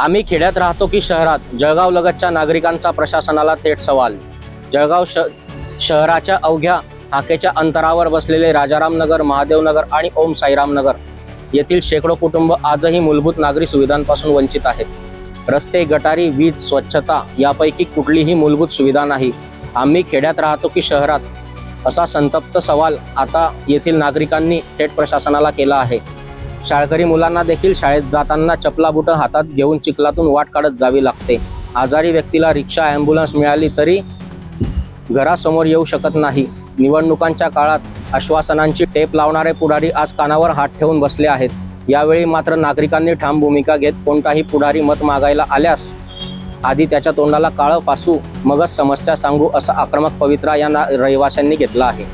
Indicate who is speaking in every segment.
Speaker 1: आम्ही खेड्यात राहतो की शहरात जळगाव लगतच्या नागरिकांचा प्रशासनाला थेट सवाल. जळगाव श शहराच्या अवघ्या हाकेच्या अंतरावर बसलेले राजारामनगर महादेवनगर आणि ओम साईरामनगर येथील शेकडो कुटुंब आजही मूलभूत नागरी सुविधांपासून वंचित आहेत. रस्ते गटारी वीज स्वच्छता यापैकी कुठलीही मूलभूत सुविधा नाही. आम्ही खेड्यात राहतो की शहरात असा संतप्त सवाल आता येथील नागरिकांनी थेट प्रशासनाला केला आहे. शाळकरी मुलांना देखील शाळेत जाताना चपला बुटं हातात घेऊन चिखलातून वाट काढत जावी लागते. आजारी व्यक्तीला रिक्षा ॲम्ब्युलन्स मिळाली तरी घरासमोर येऊ शकत नाही. निवडणुकांच्या काळात आश्वासनांची टेप लावणारे पुढारी आज कानावर हात ठेवून बसले आहेत. यावेळी मात्र नागरिकांनी ठाम भूमिका घेत कोणताही पुढारी मत मागायला आल्यास आधी त्याच्या तोंडाला काळं फासू मगच समस्या सांगू असा आक्रमक पवित्रा या रहिवाशांनी घेतला आहे.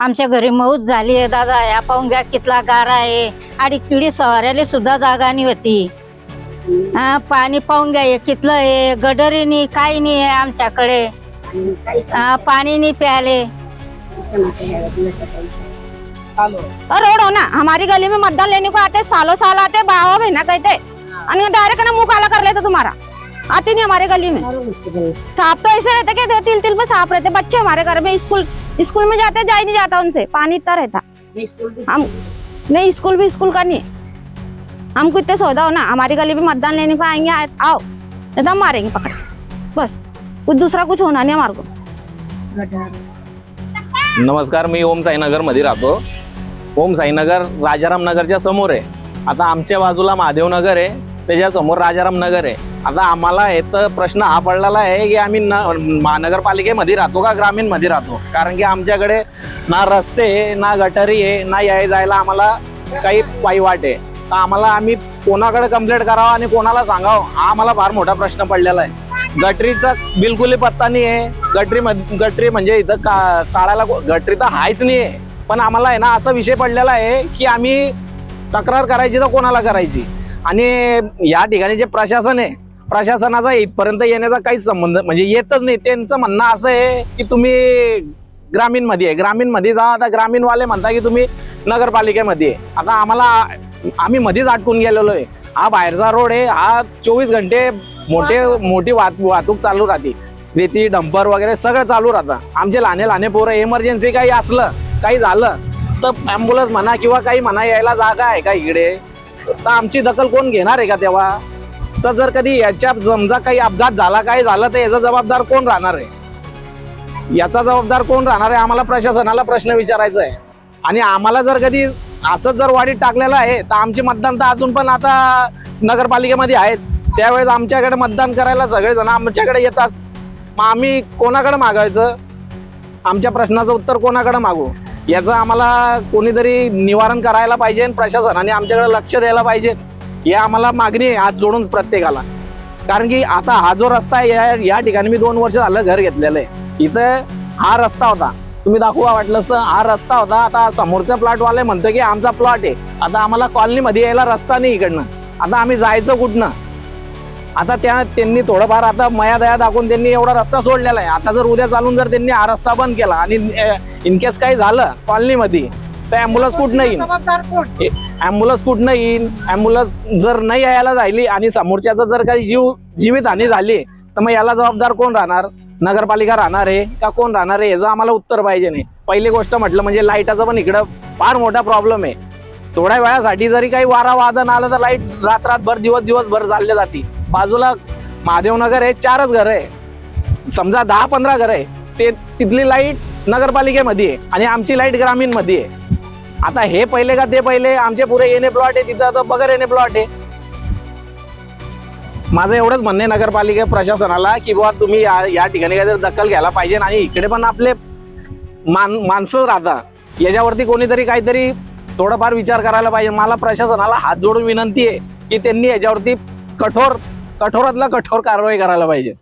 Speaker 2: आमच्या घरी मौत झाली आहे दादा. या पाहून घ्या कितला गारा आहे. आणि किडी सवाऱ्याला सुद्धा जागा नाही होती. हा पाणी पाहून घ्या हे कितलं आहे? गडरी नाही काही नाही आहे आमच्याकडे. हा, पाणी नाही प्याले.
Speaker 3: रोड हो ना. हमारी गली में मतदान लेने को आते सालों साल आते बाबा बहना कहते. और डायरेक्ट ना मुंह काला कर लेते तुम्हारा. आते नहीं हमारे गली में। सांप तो ऐसे रहते कि तिल तिल पे सांप रहते। बच्चे हमारे घर में स्कूल स्कूल में जाते जा ही नहीं जाता उनसे। पानी इतना रहता। हम नहीं स्कूल भी स्कूल का नहीं। हमको इतने सौदा हो ना। हमारी गली में मतदान लेने को आएंगे आओ। नहीं तो हम मारेंगे पकड़। बस। कुछ दूसरा कुछ होना नहीं हमारे को।
Speaker 4: नमस्कार मी ओम साईनगरमध्ये राहतो. ओम साईनगर राजाराम नगरच्या समोर आहे. आता आमच्या बाजूला महादेवनगर आहे. त्याच्यासमोर राजाराम नगर आहे. आता आम्हाला इथं प्रश्न हा पडलेला आहे की आम्ही न महानगरपालिकेमध्ये राहतो का ग्रामीणमध्ये राहतो? कारण की आमच्याकडे ना रस्ते आहे ना गटारी आहे ना याय जायला आम्हाला काही पायी वाट आहे. तर आम्हाला आम्ही कोणाकडे कंप्लेंट करावं आणि कोणाला सांगावं हा आम्हाला फार मोठा प्रश्न पडलेला आहे. गटरीचा बिलकुलही पत्ता नाही आहे. गटरी गटरी म्हणजे इथं का काढायला गटरी तर हायच नाही आहे. पण आम्हाला आहे ना असा विषय पडलेला आहे की आम्ही तक्रार करायची तर कोणाला करायची? आणि या ठिकाणी जे प्रशासन आहे प्रशासनाचा इथपर्यंत येण्याचा काहीच संबंध म्हणजे येतच नाही. त्यांचं म्हणणं असं आहे की तुम्ही ग्रामीणमध्ये आहे. ग्रामीणमध्ये जा आता ग्रामीणवाले म्हणता की तुम्ही नगरपालिकेमध्ये आता आम्हाला आम्ही मध्येच अटकून गेलेलो आहे. हा बाहेरचा रोड आहे हा चोवीस घंटे मोठे मोठी वाहत वाहतूक चालू राहते. रेती डंपर वगैरे सगळं चालू राहतं. आमचे लहाने लहाने पोरं इमर्जन्सी काही असलं काही झालं तर ॲम्ब्युलन्स म्हणा किंवा काही म्हणा यायला जागा आहे का इकडे? तर आमची दखल कोण घेणार आहे का तेव्हा? तर जर कधी याच्या समजा काही अपघात झाला काही झालं तर याचा जबाबदार कोण राहणार आहे? याचा जबाबदार कोण राहणार आहे? आम्हाला प्रशासनाला प्रश्न विचारायचा आहे. आणि आम्हाला जर कधी असंच जर वाढीत टाकलेलं आहे तर आमचे मतदान तर अजून पण आता नगरपालिकेमध्ये आहेच. त्यावेळेस आमच्याकडे मतदान करायला सगळेजण आमच्याकडे येतात. मग आम्ही कोणाकडे मागायचं? आमच्या प्रश्नाचं उत्तर कोणाकडे मागू? याचं आम्हाला कोणीतरी निवारण करायला पाहिजे आणि प्रशासनाने आमच्याकडे लक्ष द्यायला पाहिजे. हे आम्हाला मागणी आहे आज जोडून प्रत्येकाला. कारण की आता हा जो रस्ता आहे या या ठिकाणी मी दोन वर्ष झालं घर घेतलेलं आहे. इथं हा रस्ता होता. तुम्ही दाखवा वाटलं तर हा रस्ता होता. आता समोरचा प्लॉटवाले म्हणतो की आमचा प्लॉट आहे. आता आम्हाला कॉलनीमध्ये यायला रस्ता नाही इकडनं. आता आम्ही जायचं कुठनं? आता त्या त्यांनी थोडंफार आता मया दया दाखवून त्यांनी एवढा रस्ता सोडलेला आहे. आता जर उद्या चालून जर त्यांनी हा रस्ता बंद केला आणि इन केस काही झालं कॉलनीमध्ये तर ॲम्ब्युलन्स कुठनं येईल? ॲम्ब्युलन्स कुठनं येईल? ॲम्ब्युलन्स जर नाही यायला राहिली आणि समोरच्याचा जर काही जीव जीवितहानी झाली तर मग याला जबाबदार कोण राहणार? नगरपालिका राहणार आहे का कोण राहणार आहे? याचं आम्हाला उत्तर पाहिजे नाही. पहिली गोष्ट म्हटलं म्हणजे लाईटाचा पण इकडं फार मोठा प्रॉब्लेम आहे. थोड्या वेळासाठी जरी काही वारा वादन आलं तर लाइट रात रातभर दिवस दिवसभर चालले जाते. बाजूला महादेवनगर आहे चारच घर आहे. समजा दहा पंधरा घर आहे. ते तिथली लाइट नगरपालिकेमध्ये आहे आणि आमची लाइट ग्रामीणमध्ये आहे. आता हे पहिले का ते पहिले? आमचे पुरे येणे प्लॉट आहे तिथं आता बगर येणे प्लॉट आहे. माझं एवढंच म्हणणं आहे नगरपालिका प्रशासनाला की बुवा तुम्ही या या ठिकाणी काहीतरी दखल घ्यायला पाहिजे आणि इकडे पण आपले मान माणसं राहतात. याच्यावरती कोणीतरी काहीतरी थोडंफार विचार करायला पाहिजे. मला प्रशासनाला हात जोडून विनंती आहे की त्यांनी याच्यावरती कठोर कठोरातला कठोर कारवाई करायला पाहिजे.